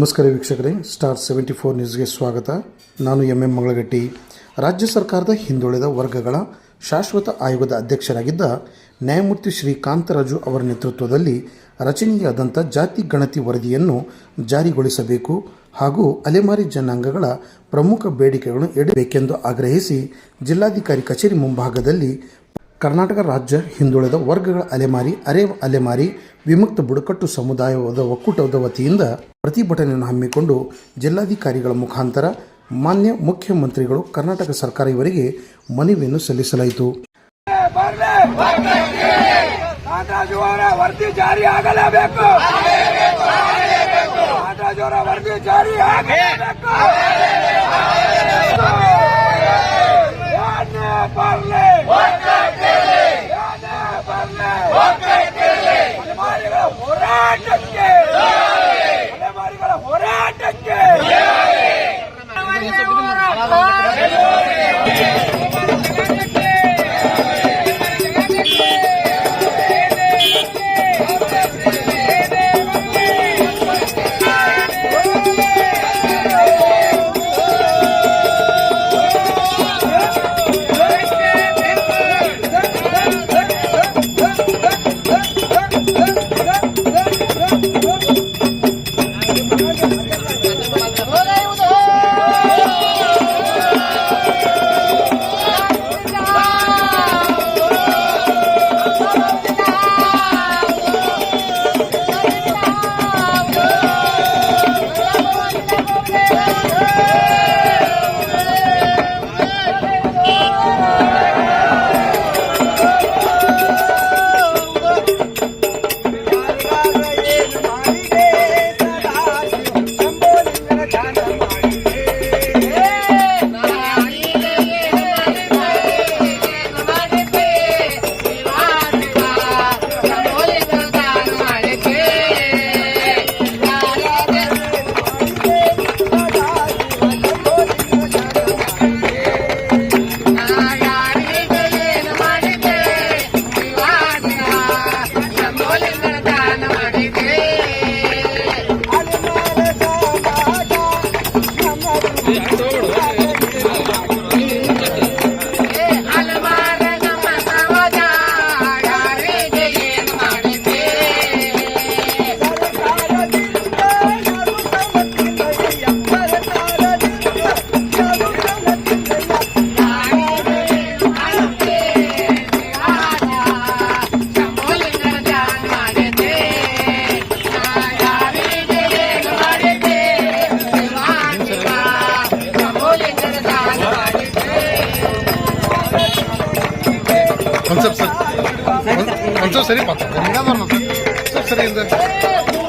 ನಮಸ್ಕಾರ ವೀಕ್ಷಕರೇ star seventy four ನ್ಯೂಸ್ಗೆ ಸ್ವಾಗತ. ನಾನು ಎಂ ಎಂ ಮಂಗಳಗಟ್ಟಿ. ರಾಜ್ಯ ಸರ್ಕಾರದ ಹಿಂದುಳಿದ ವರ್ಗಗಳ ಶಾಶ್ವತ ಆಯೋಗದ ಅಧ್ಯಕ್ಷರಾಗಿದ್ದ ನ್ಯಾಯಮೂರ್ತಿ ಶ್ರೀ ಕಾಂತರಾಜು ಅವರ ನೇತೃತ್ವದಲ್ಲಿ ರಚನೆಯಾದಂಥ ಜಾತಿ ಗಣತಿ ವರದಿಯನ್ನು ಜಾರಿಗೊಳಿಸಬೇಕು ಹಾಗೂ ಅಲೆಮಾರಿ ಜನಾಂಗಗಳ ಪ್ರಮುಖ ಬೇಡಿಕೆಗಳನ್ನು ಇಡಬೇಕೆಂದು ಆಗ್ರಹಿಸಿ ಜಿಲ್ಲಾಧಿಕಾರಿ ಕಚೇರಿ ಮುಂಭಾಗದಲ್ಲಿ ಕರ್ನಾಟಕ ರಾಜ್ಯ ಹಿಂದುಳಿದ ವರ್ಗಗಳ ಅಲೆಮಾರಿ ಅರೆ ಅಲೆಮಾರಿ ವಿಮುಕ್ತ ಬುಡಕಟ್ಟು ಸಮುದಾಯದ ಒಕ್ಕೂಟದ ವತಿಯಿಂದ ಪ್ರತಿಭಟನೆಯನ್ನು ಹಮ್ಮಿಕೊಂಡು ಜಿಲ್ಲಾಧಿಕಾರಿಗಳ ಮುಖಾಂತರ ಮಾನ್ಯ ಮುಖ್ಯಮಂತ್ರಿಗಳು ಕರ್ನಾಟಕ ಸರ್ಕಾರ ಇವರಿಗೆ ಮನವಿಯನ್ನು ಸಲ್ಲಿಸಲಾಯಿತು ಒಂದು ಸ್ವಲ್ಪ ಸರಿ ಒಂದು ಸ್ವಲ್ಪ ಸರಿ ಮಾತಾಡ ಸ್ವಲ್ಪ ಸರಿ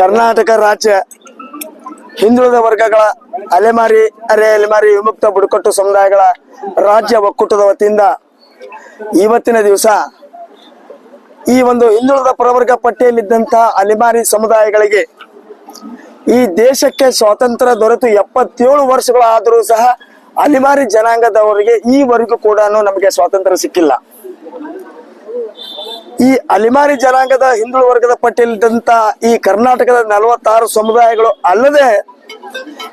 ಕರ್ನಾಟಕ ರಾಜ್ಯ ಹಿಂದುಳಿದ ವರ್ಗಗಳ ಅಲೆಮಾರಿ, ಅರೆ ಅಲೆಮಾರಿ ವಿಮುಕ್ತ ಬುಡಕಟ್ಟು ಸಮುದಾಯಗಳ ರಾಜ್ಯ ಒಕ್ಕೂಟದ ವತಿಯಿಂದ ಇವತ್ತಿನ ದಿವಸ ಈ ಒಂದು ಹಿಂದುಳಿದ ಪ್ರವರ್ಗ ಪಟ್ಟಿಯಲ್ಲಿದ್ದಂತಹ ಅಲೆಮಾರಿ ಸಮುದಾಯಗಳಿಗೆ ಈ ದೇಶಕ್ಕೆ ಸ್ವಾತಂತ್ರ್ಯ ದೊರೆತು ಎಪ್ಪತ್ತೇಳು ವರ್ಷಗಳಾದರೂ ಸಹ ಅಲೆಮಾರಿ ಜನಾಂಗದವರಿಗೆ ಈವರೆಗೂ ಕೂಡ ನಮಗೆ ಸ್ವಾತಂತ್ರ್ಯ ಸಿಕ್ಕಿಲ್ಲ. ಈ ಅಲಿಮಾರಿ ಜನಾಂಗದ ಹಿಂದುಳ ವರ್ಗದ ಪಟ್ಟಿಯಲ್ಲಿದ್ದಂತ ಈ ಕರ್ನಾಟಕದ ನಲವತ್ತಾರು ಸಮುದಾಯಗಳು ಅಲ್ಲದೆ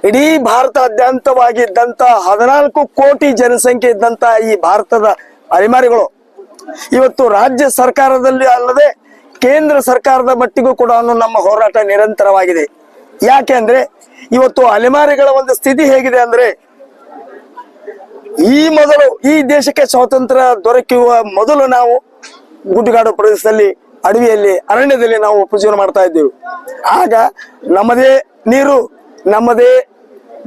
ಇಡೀ ಭಾರತಾದ್ಯಂತವಾಗಿದ್ದಂತ ಹದಿನಾಲ್ಕು ಕೋಟಿ ಜನಸಂಖ್ಯೆ ಇದ್ದಂತ ಈ ಭಾರತದ ಅಲಿಮಾರಿಗಳು. ಇವತ್ತು ರಾಜ್ಯ ಸರ್ಕಾರದಲ್ಲಿ ಅಲ್ಲದೆ ಕೇಂದ್ರ ಸರ್ಕಾರದ ಮಟ್ಟಿಗೂ ಕೂಡ ನಮ್ಮ ಹೋರಾಟ ನಿರಂತರವಾಗಿದೆ. ಯಾಕೆ ಅಂದ್ರೆ ಇವತ್ತು ಅಲೆಮಾರಿಗಳ ಒಂದು ಸ್ಥಿತಿ ಹೇಗಿದೆ ಅಂದ್ರೆ ಈ ಮೊದಲು ಈ ದೇಶಕ್ಕೆ ಸ್ವಾತಂತ್ರ್ಯ ದೊರಕುವ ಮೊದಲು ನಾವು ಗುಡ್ಡಗಾಡು ಪ್ರದೇಶದಲ್ಲಿ, ಅಡವಿಯಲ್ಲಿ, ಅರಣ್ಯದಲ್ಲಿ ನಾವು ಉಪಜೀವನ ಮಾಡ್ತಾ ಇದ್ದೇವೆ. ಆಗ ನಮ್ಮದೇ ನೀರು, ನಮ್ಮದೇ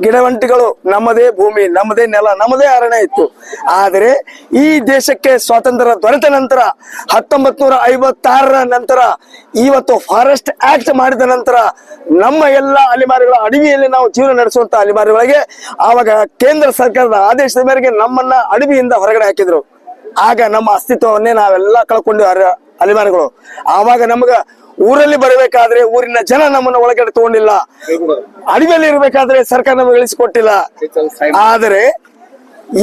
ಗಿಡವಂಟಿಗಳು, ನಮ್ಮದೇ ಭೂಮಿ, ನಮ್ಮದೇ ನೆಲ, ನಮ್ಮದೇ ಅರಣ್ಯ ಇತ್ತು. ಆದರೆ ಈ ದೇಶಕ್ಕೆ ಸ್ವಾತಂತ್ರ್ಯ ದೊರೆತ ನಂತರ ಹತ್ತೊಂಬತ್ ನೂರ ಐವತ್ತಾರರ ನಂತರ, ಇವತ್ತು ಫಾರೆಸ್ಟ್ ಆಕ್ಟ್ ಮಾಡಿದ ನಂತರ, ನಮ್ಮ ಎಲ್ಲ ಅಲೆಮಾರಿಗಳ ಅಡವಿಯಲ್ಲಿ ನಾವು ಜೀವನ ನಡೆಸುವಂತ ಅಲೆಮಾರಿಗಳಿಗೆ, ಆವಾಗ ಕೇಂದ್ರ ಸರ್ಕಾರದ ಆದೇಶದ ಮೇರೆಗೆ ನಮ್ಮನ್ನ ಅಡವಿಯಿಂದ ಹೊರಗಡೆ ಹಾಕಿದ್ರು. ಆಗ ನಮ್ಮ ಅಸ್ತಿತ್ವವನ್ನೇ ನಾವೆಲ್ಲ ಕಳ್ಕೊಂಡು ಅಭಿಮಾನಿಗಳು. ಆವಾಗ ನಮಗ ಊರಲ್ಲಿ ಬರಬೇಕಾದ್ರೆ ಊರಿನ ಜನ ನಮ್ಮನ್ನ ಒಳಗಡೆ ತಗೊಂಡಿಲ್ಲ. ಅಡವಿಯಲ್ಲಿ ಇರಬೇಕಾದ್ರೆ ಸರ್ಕಾರ ನಮಗೆ ಇಳಿಸಿಕೊಟ್ಟಿಲ್ಲ. ಆದರೆ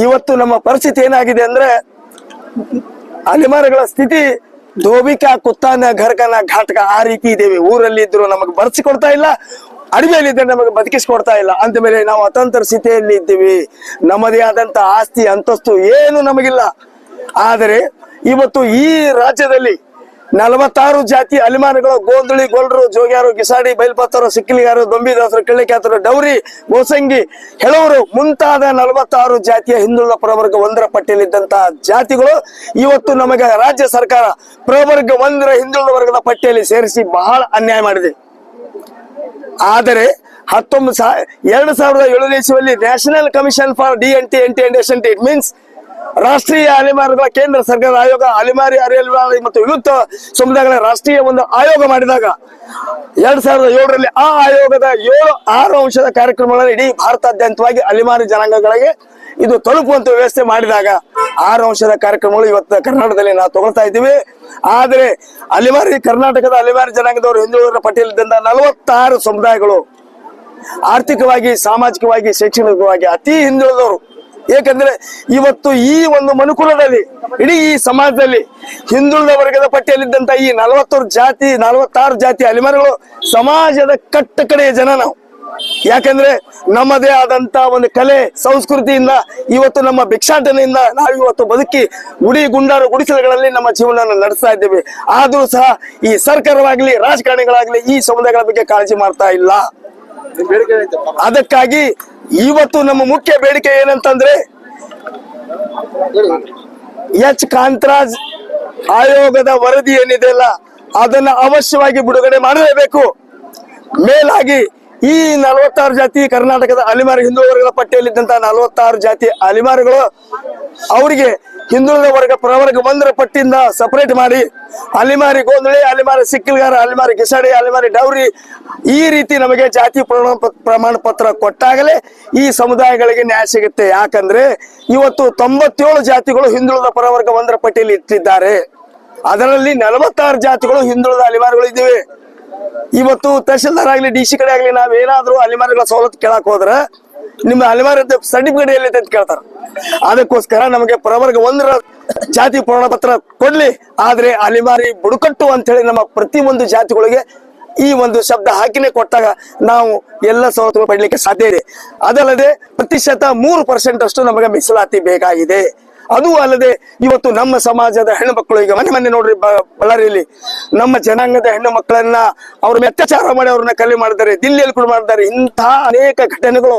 ಇವತ್ತು ನಮ್ಮ ಪರಿಸ್ಥಿತಿ ಏನಾಗಿದೆ ಅಂದ್ರೆ ಅಲಿಮಾರಿಗಳ ಸ್ಥಿತಿ ಧೋಬಿಕ ಕುತ್ತಾನ ಘರ್ಕನ ಘಾಟಕ ಆ ರೀತಿ ಇದ್ದೇವೆ. ಊರಲ್ಲಿ ಇದ್ರು ನಮಗೆ ಬರ್ಸಿಕೊಡ್ತಾ ಇಲ್ಲ ಅಡವಿಯಲ್ಲಿ ಇದ್ರೆ ನಮಗೆ ಬದುಕಿಸ್ಕೊಡ್ತಾ ಇಲ್ಲ. ಅಂತ ಮೇಲೆ ನಾವು ಅತಂತ್ರ ಸ್ಥಿತಿಯಲ್ಲಿ ಇದ್ದೀವಿ. ನಮ್ಮದೇ ಆದಂತ ಆಸ್ತಿ, ಅಂತಸ್ತು ಏನು ನಮಗಿಲ್ಲ. ಆದರೆ ಇವತ್ತು ಈ ರಾಜ್ಯದಲ್ಲಿ ನಲವತ್ತಾರು ಜಾತಿ ಅಲಿಮಾನಗಳು ಗೋಂದುಳಿ ಗೊಲ್ರು, ಜೋಗ್ಯಾರು, ಗಿಸಾಡಿ ಬೈಲ್ಪತ್ತರು ಸಿಕ್ಕಿಲಿಗಾರು ದೊಂಬಿದಾಸರು, ಕಿಳ್ಳಿಕ್ಯಾತರು, ಡೌರಿ, ಗೋಸಂಗಿ ಹೆಳವರು ಮುಂತಾದ ನಲವತ್ತಾರು ಜಾತಿಯ ಹಿಂದುಳಿದ ಪ್ರವರ್ಗ ಒಂದರ ಪಟ್ಟಿಯಲ್ಲಿದ್ದಂತಹ ಜಾತಿಗಳು ಇವತ್ತು ನಮಗೆ ರಾಜ್ಯ ಸರ್ಕಾರ ಪ್ರವರ್ಗ ಒಂದರ ಹಿಂದುಳಿದ ವರ್ಗದ ಪಟ್ಟಿಯಲ್ಲಿ ಸೇರಿಸಿ ಬಹಳ ಅನ್ಯಾಯ ಮಾಡಿದೆ. ಆದರೆ ಹತ್ತೊಂಬತ್ತು ಸಾ ಎರಡು ಸಾವಿರದ ಏಳನೇ ಇಸ್ವಿಯಲ್ಲಿ national commission for the N T N T and it means ರಾಷ್ಟ್ರೀಯ ಅಲೆಮಾರಿಗಳ ಕೇಂದ್ರ ಸರ್ಕಾರದ ಆಯೋಗ, ಅಲೆಮಾರಿ ಅರೆಮಾರಿ ಮತ್ತು ವಿವಿಧ ಸಮುದಾಯಗಳ ರಾಷ್ಟ್ರೀಯ ಒಂದು ಆಯೋಗ ಮಾಡಿದಾಗ ಎರಡ್ ಸಾವಿರದ ಏಳರಲ್ಲಿ ಆ ಆಯೋಗದ ಏಳು, ಆರು ಅಂಶದ ಕಾರ್ಯಕ್ರಮಗಳನ್ನು ಇಡೀ ಭಾರತಾದ್ಯಂತವಾಗಿ ಅಲೆಮಾರಿ ಜನಾಂಗಗಳಿಗೆ ಇದು ತಲುಪುವಂತ ವ್ಯವಸ್ಥೆ ಮಾಡಿದಾಗ ಆರು ಅಂಶದ ಕಾರ್ಯಕ್ರಮಗಳು ಇವತ್ತು ಕರ್ನಾಟಕದಲ್ಲಿ ನಾವು ತಗೊಳ್ತಾ ಇದ್ದೀವಿ. ಆದ್ರೆ ಅಲೆಮಾರಿ, ಕರ್ನಾಟಕದ ಅಲೆಮಾರಿ ಜನಾಂಗದವರು ಹಿಂದುಳಿದ ಪಟ್ಟಿಯಲ್ಲಿದ್ದಂತ ನಲವತ್ತಾರು ಸಮುದಾಯಗಳು ಆರ್ಥಿಕವಾಗಿ, ಸಾಮಾಜಿಕವಾಗಿ, ಶೈಕ್ಷಣಿಕವಾಗಿ ಅತಿ ಹಿಂದುಳಿದವರು ಏಕೆಂದ್ರೆ ಇವತ್ತು ಈ ಒಂದು ಮನುಕುಲದಲ್ಲಿ, ಇಡೀ ಈ ಸಮಾಜದಲ್ಲಿ ಹಿಂದುಳಿದ ವರ್ಗದ ಪಟ್ಟಿಯಲ್ಲಿದ್ದಂತ ಈ ನಲವತ್ತಾರು ಜಾತಿ ನಲವತ್ತಾರು ಜಾತಿ ಅಲಿಮಾರಿಗಳು ಸಮಾಜದ ಕಟ್ಟ ಕಡೆಯ ಜನ ನಾವು. ಯಾಕಂದ್ರೆ ನಮ್ಮದೇ ಆದಂತ ಒಂದು ಕಲೆ, ಸಂಸ್ಕೃತಿಯಿಂದ ಇವತ್ತು ನಮ್ಮ ಭಿಕ್ಷಾಟನೆಯಿಂದ ನಾವು ಇವತ್ತು ಬದುಕಿ ಗುಡಿ ಗುಂಡಾರು ಗುಡಿಸಲುಗಳಲ್ಲಿ ನಮ್ಮ ಜೀವನ ನಡೆಸ್ತಾ ಇದ್ದೇವೆ. ಆದ್ರೂ ಸಹ ಈ ಸರ್ಕಾರವಾಗ್ಲಿ, ರಾಜಕಾರಣಿಗಳಾಗ್ಲಿ ಈ ಸಮುದಾಯಗಳ ಬಗ್ಗೆ ಕಾಳಜಿ ಮಾಡ್ತಾ ಇಲ್ಲ. ಅದಕ್ಕಾಗಿ ಇವತ್ತು ನಮ್ಮ ಮುಖ್ಯ ಬೇಡಿಕೆ ಏನಂತಂದ್ರೆ ಎಚ್ ಕಾಂತರಾಜ್ ಆಯೋಗದ ವರದಿ ಏನಿದೆಯಲ್ಲ ಅದನ್ನ ಅವಶ್ಯವಾಗಿ ಬಿಡುಗಡೆ ಮಾಡಲೇಬೇಕು. ಮೇಲಾಗಿ ಈ ನಲವತ್ತಾರು ಜಾತಿ ಕರ್ನಾಟಕದ ಅಲಿಮಾರಿ ಹಿಂದೂ ವರ್ಗದ ಪಟ್ಟಿಯಲ್ಲಿದ್ದಂತಹ ನಲವತ್ತಾರು ಜಾತಿ ಅಲಿಮಾರಿಗಳು ಅವರಿಗೆ ಹಿಂದುಳಿದ ವರ್ಗ ಪ್ರವರ್ಗ ಒಂದರ ಪಟ್ಟಿಯಿಂದ ಸಪರೇಟ್ ಮಾಡಿ ಅಲಿಮಾರಿ ಗೋಂದಳಿ ಅಲಿಮಾರಿ ಸಿಕ್ಕಿಲ್ಗಾರ, ಅಲಿಮಾರಿ ಗಿಸಾಡಿ ಅಲಿಮಾರಿ ಡೌರಿ ಈ ರೀತಿ ನಮಗೆ ಜಾತಿ ಪ್ರಮಾಣ ಪತ್- ಪತ್ರ ಕೊಟ್ಟಾಗಲೇ ಈ ಸಮುದಾಯಗಳಿಗೆ ನ್ಯಾಯ ಸಿಗುತ್ತೆ. ಯಾಕಂದ್ರೆ ಇವತ್ತು ತೊಂಬತ್ತೇಳು ಜಾತಿಗಳು ಹಿಂದುಳಿದ ಪ್ರವರ್ಗ ಒಂದರ ಪಟ್ಟಿಯಲ್ಲಿ ಇಟ್ಟಿದ್ದಾರೆ. ಅದರಲ್ಲಿ ನಲವತ್ತಾರು ಜಾತಿಗಳು ಹಿಂದುಳಿದ ಅಲಿಮಾರಿಗಳು ಇದ್ದೀವಿ. ಇವತ್ತು ತಹಶೀಲ್ದಾರ್ ಆಗ್ಲಿ ಡಿ ಸಿ ಕಡೆ ಆಗ್ಲಿ ನಾವೇನಾದ್ರೂ ಅಲಿಮಾರಿಗಳ ಸವಲತ್ತು ಕೇಳಕ್ ಹೋದ್ರ ನಿಮ್ಮ ಅಲಿಮಾರಿ ಸರ್ಟಿಫಿಕೇಟ್ ಎಲ್ಲಿದೆ ಅಂತ ಕೇಳ್ತಾರ. ಅದಕ್ಕೋಸ್ಕರ ನಮಗೆ ಪ್ರವರ್ಗ ಒಂದರ ಜಾತಿ ಪ್ರಮಾಣ ಪತ್ರ ಕೊಡ್ಲಿ, ಆದ್ರೆ ಅಲಿಮಾರಿ ಬುಡಕಟ್ಟು ಅಂತ ಹೇಳಿ ನಮ್ಮ ಪ್ರತಿ ಒಂದು ಜಾತಿಗಳಿಗೆ ಈ ಒಂದು ಶಬ್ದ ಹಾಕಿನೇ ಕೊಟ್ಟಾಗ ನಾವು ಎಲ್ಲ ಸವಲತ್ತುಗಳು ಪಡಲಿಕ್ಕೆ ಸಾಧ್ಯ ಇದೆ. ಅದಲ್ಲದೆ ಪ್ರತಿಶತ ಮೂರು ಪರ್ಸೆಂಟ್ ಅಷ್ಟು ನಮಗೆ ಮೀಸಲಾತಿ ಬೇಕಾಗಿದೆ. ಅದು ಅಲ್ಲದೆ ಇವತ್ತು ನಮ್ಮ ಸಮಾಜದ ಹೆಣ್ಣು ಮಕ್ಕಳು ಈಗ ಮನೆ ಮನೆ ನೋಡ್ರಿ ಬಳ್ಳಾರಿಯಲ್ಲಿ, ನಮ್ಮ ಜನಾಂಗದ ಹೆಣ್ಣು ಮಕ್ಕಳನ್ನ ಅವ್ರ ಅತ್ಯಾಚಾರ ಮಾಡಿ ಅವ್ರನ್ನ ಕಲಿ ಮಾಡಿದ್ದಾರೆ, ದಿಲ್ಲಿಯಲ್ಲಿ ಕೂಡ ಮಾಡಿದ್ದಾರೆ. ಇಂತಹ ಅನೇಕ ಘಟನೆಗಳು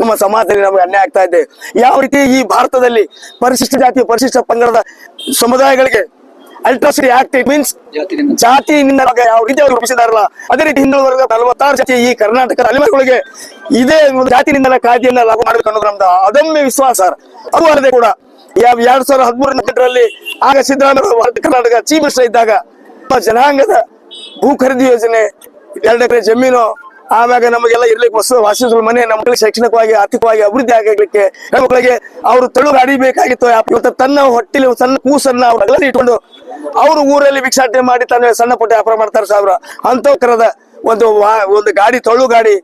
ನಮ್ಮ ಸಮಾಜದಲ್ಲಿ ನಮಗೆ ಅನ್ಯಾಯ ಆಗ್ತಾ ಇದೆ. ಯಾವ ರೀತಿ ಈ ಭಾರತದಲ್ಲಿ ಪರಿಶಿಷ್ಟ ಜಾತಿ, ಪರಿಶಿಷ್ಟ ಪಂಗಡದ ಸಮುದಾಯಗಳಿಗೆ ಅಲ್ಟ್ರಾಸಿಟಿ ಆಕ್ಟ್ ಇಟ್ ಮೀನ್ಸ್ ಜಾತಿಯಿಂದ ಯಾವ ರೀತಿ ಅವರು ರೂಪಿಸಿದಾರಲ್ಲ. ಅದೇ ರೀತಿ ಹಿಂದೂ ವರ್ಗ ನಲವತ್ತಾರು ಜಾತಿ ಈ ಕರ್ನಾಟಕದ ಅಲಿಮರಿಗಳಿಗೆ ಇದೇ ಒಂದು ಜಾತಿನಿಂದ ಕಾಯ್ದೆಯನ್ನ ಲಾಭ ಮಾಡಬೇಕು ಅನ್ನೋದು ನಮ್ದು ಅದಮ್ಯ ವಿಶ್ವಾಸ ಸರ್. ಅದು ಅಲ್ಲದೆ ಕೂಡ ಯಾವ ಎರಡ್ ಸಾವಿರದ ಹದಿಮೂರರಲ್ಲಿ ಆಗ ಸಿದ್ದರಾಮಯ್ಯ ಕರ್ನಾಟಕ ಚೀಫ್ ಮಿನಿಸ್ಟರ್ ಇದ್ದಾಗ ಜನಾಂಗದ ಭೂ ಖರೀದಿ ಯೋಜನೆ ಎರಡು ಎಕರೆ ಜಮೀನು ಆಮ್ಯಾಗ ನಮಗೆಲ್ಲ ಇರ್ಲಿಕ್ಕೆ ಹೊಸ ವಾಸಿಸಲು ಮನೆ, ನಮ್ಮ ಶೈಕ್ಷಣಿಕವಾಗಿ, ಆರ್ಥಿಕವಾಗಿ ಅಭಿವೃದ್ಧಿ ಆಗಲಿಕ್ಕೆ ಮಕ್ಕಳಿಗೆ ಅವರು ತಳು ಗಾಡಿ ಬೇಕಾಗಿತ್ತು ಇವತ್ತು ತನ್ನ ಹೊಟ್ಟಿಲಿ ಸಣ್ಣ ಕೂಸನ್ನ ಅವ್ರ ಇಟ್ಕೊಂಡು ಅವರು ಊರಲ್ಲಿ ಭಿಕ್ಷಾಟನೆ ಮಾಡಿ ತನ್ನ ಸಣ್ಣ ಪುಟ್ಟ ವ್ಯಾಪಾರ ಮಾಡ್ತಾರೆ ಸಾವಿರ. ಅಂತವಕರದ ಒಂದು ಒಂದು ಗಾಡಿ, ತಳು ಗಾಡಿ,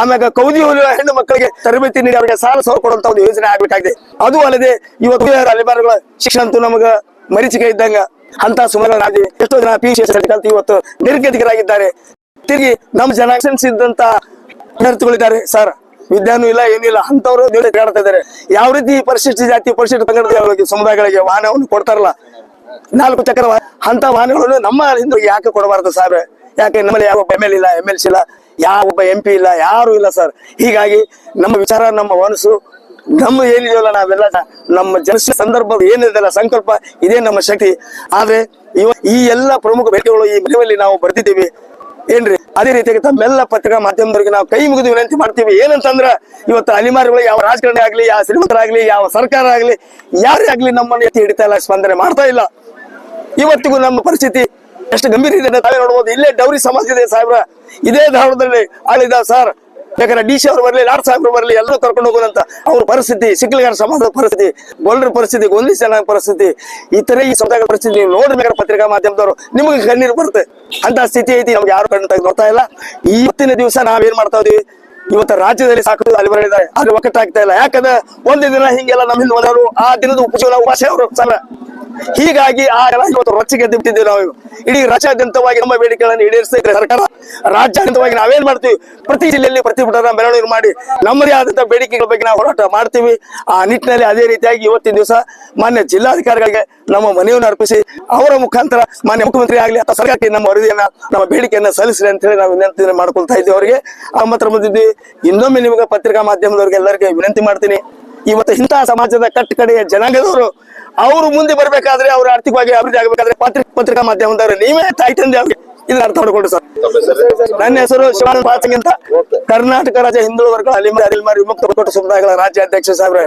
ಆಮ್ಯಾಗ ಕೌದಿ ಹೊಲಿಯುವ ಹೆಣ್ಣು ಮಕ್ಕಳಿಗೆ ತರಬೇತಿ ನೀಡಿ ಅವರಿಗೆ ಸಾಲ ಸೌ ಕೊಡುವಂತ ಒಂದು ಯೋಜನೆ ಆಗ್ಬೇಕಾಗಿದೆ. ಅದು ಅಲ್ಲದೆ ಇವತ್ತು ಅಲಿಬಾರ್ಗಳ ಶಿಕ್ಷಣ ಅಂತೂ ನಮಗ ಮರೀಚಿಕೆ ಇದ್ದಂಗ ಅಂತ ಸುಮಾರು ಎಷ್ಟೋ ಜನ ಪಿ ಕಲ್ತು ಇವತ್ತು ನಿರ್ಗತಿಕರಾಗಿದ್ದಾರೆ ತಿರುಗಿ ನಮ್ಮ ಜನಾಂಗ ಇದ್ದಂತ ವಿದ್ಯಾರ್ಥಿಗಳಿದ್ದಾರೆ ಸರ್ ವಿದ್ಯಾನು ಇಲ್ಲ ಏನಿಲ್ಲ ಅಂತವ್ರು ಕಾಡ್ತಾ ಇದ್ದಾರೆ. ಯಾವ ರೀತಿ ಪರಿಶಿಷ್ಟ ಜಾತಿ ಪರಿಶಿಷ್ಟ ಪಂಗಡದ ಸಮುದಾಯಗಳಿಗೆ ವಾಹನವನ್ನು ಕೊಡ್ತಾರಲ್ಲ? ನಾಲ್ಕು ಚಕ್ರ ಅಂತ ವಾಹನಗಳನ್ನು ನಮ್ಮ ಹಿಂದೂಗೆ ಯಾಕೆ ಕೊಡಬಾರದು ಸರ್ ಯಾಕೆ ನಮ್ಮಲ್ಲಿ ಯಾವ ಎಂ ಎಲ್ ಇಲ್ಲ ಎಂ ಎಲ್ ಸಿ ಇಲ್ಲ ಯಾವ ಒಬ್ಬ ಎಂ ಪಿ ಇಲ್ಲ, ಯಾರು ಇಲ್ಲ ಸರ್ ಹೀಗಾಗಿ ನಮ್ಮ ವಿಚಾರ, ನಮ್ಮ ಮನಸ್ಸು, ನಮ್ಮ ಏನಿದೆಯಲ್ಲ ನಾವೆಲ್ಲ ನಮ್ಮ ಜನಸ ಸಂದರ್ಭ ಏನಿದೆಯಲ್ಲ ಸಂಕಲ್ಪ, ಇದೇ ನಮ್ಮ ಶಕ್ತಿ. ಆದ್ರೆ ಈ ಎಲ್ಲ ಪ್ರಮುಖ ಬೇಡಿಕೆಗಳು ಈ ಮನೆಯಲ್ಲಿ ನಾವು ಬರ್ತಿದ್ದೀವಿ ಏನ್ರಿ? ಅದೇ ರೀತಿಯಾಗಿ ತಮ್ಮೆಲ್ಲ ಪತ್ರಿಕಾ ಮಾಧ್ಯಮದವರಿಗೆ ನಾವು ಕೈ ಮುಗಿದು ವಿನಂತಿ ಮಾಡ್ತೀವಿ. ಏನಂತಂದ್ರ ಇವತ್ತು ಅಲಿಮಾರಿಗಳು ಯಾವ ರಾಜಕಾರಣಿ ಆಗ್ಲಿ, ಯಾವ ಶ್ರೀಮಂತರಾಗ್ಲಿ ಯಾವ ಸರ್ಕಾರ ಆಗ್ಲಿ, ಯಾರೇ ಆಗ್ಲಿ ನಮ್ಮನ್ನು ಎತ್ತಿ ಹಿಡಿತಾ ಇಲ್ಲ, ಸ್ಪಂದನೆ ಮಾಡ್ತಾ ಇಲ್ಲ. ಇವತ್ತಿಗೂ ನಮ್ಮ ಪರಿಸ್ಥಿತಿ ಎಷ್ಟು ಗಂಭೀರ ಇದೆ ತಾವೇ ನೋಡ್ಬೋದು. ಇಲ್ಲೇ ಡೌರಿ ಸಮಾಜ ಇದೆ ಸಾಹೇಬ್ರ. ಇದೇ ಧಾರವಾಡದಲ್ಲಿ ಆಳಿದ ಸರ್ ಬೇಕಾದ್ರೆ ಡಿ ಸಿ ಅವರು ಬರಲಿ ಲಾಡ್ ಸಾಹೇಬ್ರು ಬರಲಿ, ಎಲ್ಲರೂ ಕರ್ಕೊಂಡು ಹೋಗೋದಂತ ಅವ್ರ ಪರಿಸ್ಥಿತಿ ಸಿಕ್ಲಿಗಾರ ಸಮಾಜದ ಪರಿಸ್ಥಿತಿ ಗೊಲ್ಲರ ಪರಿಸ್ಥಿತಿ ಗೊಂದಿ ಪರಿಸ್ಥಿತಿ ಇತರೆ ಈ ಸಮುದಾಯ ಪರಿಸ್ಥಿತಿ ನೀವು ನೋಡ್ಬೇಕಾದ್ರೆ ಪತ್ರಿಕಾ ಮಾಧ್ಯಮದವರು ನಿಮಗೆ ಕಣ್ಣೀರು ಬರುತ್ತೆ. ಅಂತ ಸ್ಥಿತಿ ಐತಿ, ನಮ್ಗೆ ಯಾರು ಕಣ್ಣು ನೋಡ್ತಾ ಇಲ್ಲ. ಇವತ್ತಿನ ದಿವಸ ನಾವೇನ್ ಮಾಡ್ತಾ ಇದೀವಿ? ಇವತ್ತು ರಾಜ್ಯದಲ್ಲಿ ಸಾಕಷ್ಟು ಅಲ್ಲಿ ಬರಲಿದ್ದಾರೆ. ಆದ್ರೆ ಒಕ್ಕಟ್ಟಾಗ್ತಾ ಇಲ್ಲ. ಯಾಕಂದ್ರೆ ಒಂದೇ ದಿನ ಹಿಂಗೆಲ್ಲ ನಮ್ಮ ಹಿಂದೆ ಬಂದವರು, ಆ ದಿನದ ಉಪಚುನಾವ ಉಪಾಸೆ ಅವರು, ಸಲ. ಹೀಗಾಗಿ ಆ ಎಲ್ಲ ಇವತ್ತು ರೊಚ್ಚಿಗೆ ಬಿಟ್ಟಿದ್ದೇವೆ ನಾವು. ಇಡೀ ರಾಜ್ಯಾದ್ಯಂತವಾಗಿ ನಮ್ಮ ಬೇಡಿಕೆಗಳನ್ನು ಈಡೇರಿಸಿದ್ರೆ ಸರ್ಕಾರ, ರಾಜ್ಯಾದ್ಯಂತವಾಗಿ ನಾವೇನ್ ಮಾಡ್ತೀವಿ? ಪ್ರತಿ ಜಿಲ್ಲೆಯಲ್ಲಿ ಪ್ರತಿಭಟನಾ ಮೆರವಣಿಗೆ ಮಾಡಿ ನಮ್ಮದೇ ಆದಂತಹ ಬೇಡಿಕೆಗಳ ಬಗ್ಗೆ ನಾವು ಹೋರಾಟ ಮಾಡ್ತೀವಿ. ಆ ನಿಟ್ಟಿನಲ್ಲಿ ಅದೇ ರೀತಿಯಾಗಿ ಇವತ್ತಿನ ದಿವಸ ಮಾನ್ಯ ಜಿಲ್ಲಾಧಿಕಾರಿಗಳಿಗೆ ನಮ್ಮ ಮನವಿಯನ್ನು ಅರ್ಪಿಸಿ, ಅವರ ಮುಖಾಂತರ ಮಾನ್ಯ ಮುಖ್ಯಮಂತ್ರಿ ಆಗಲಿ ಅಥವಾ ಸರ್ಕಾರಕ್ಕೆ ನಮ್ಮ ವರದಿಯನ್ನ, ನಮ್ಮ ಬೇಡಿಕೆಯನ್ನ ಸಲ್ಲಿಸಲಿ ಅಂತ ಹೇಳಿ ನಾವು ವಿನಂತಿ ಮಾಡ್ಕೊಳ್ತಾ ಇದ್ದೀವಿ ಅವರಿಗೆ. ಆ ಮಾತ್ರ ಬಂದಿದ್ವಿ ಇನ್ನೊಮ್ಮೆ ನಿಮಗೆ ಪತ್ರಿಕಾ ಮಾಧ್ಯಮದವರಿಗೆ ಎಲ್ಲರಿಗೆ ವಿನಂತಿ ಮಾಡ್ತೀನಿ. ಇವತ್ತು ಇಂತಹ ಸಮಾಜದ ಕಟ್ಟಕಡೆಯ ಜನಾಂಗದವರು ಅವರು ಮುಂದೆ ಬರಬೇಕಾದ್ರೆ ಅವರು ಆರ್ಥಿಕವಾಗಿ ಅಭಿವೃದ್ಧಿ ಆಗಬೇಕಾದ್ರೆ ಪತ್ರಿಕಾ ಪತ್ರಿಕಾ ಮಾಧ್ಯಮದವರು ನೀವೇ ತಾಯ್ತಂದೆ ಅವ್ರಿಗೆ. ಇದನ್ನ ಅರ್ಥ ಮಾಡಿಕೊಂಡು ಸರ್. ನನ್ನ ಹೆಸರು ಶಿವಾನಂದ ಪಾಸಿಂಗ್ ಅಂತ. ಕರ್ನಾಟಕ ರಾಜ್ಯ ಹಿಂದುಳಿದ ವರ್ಗ ಅಲಿಮಾರಿ ಅಲಿಮಾರಿ ವಿಮುಕ್ತ ಒಕ್ಕೂಟ ಸಮುದಾಯಗಳ ರಾಜ್ಯಾಧ್ಯಕ್ಷ ಸಾಹೇಬ್ರೆ.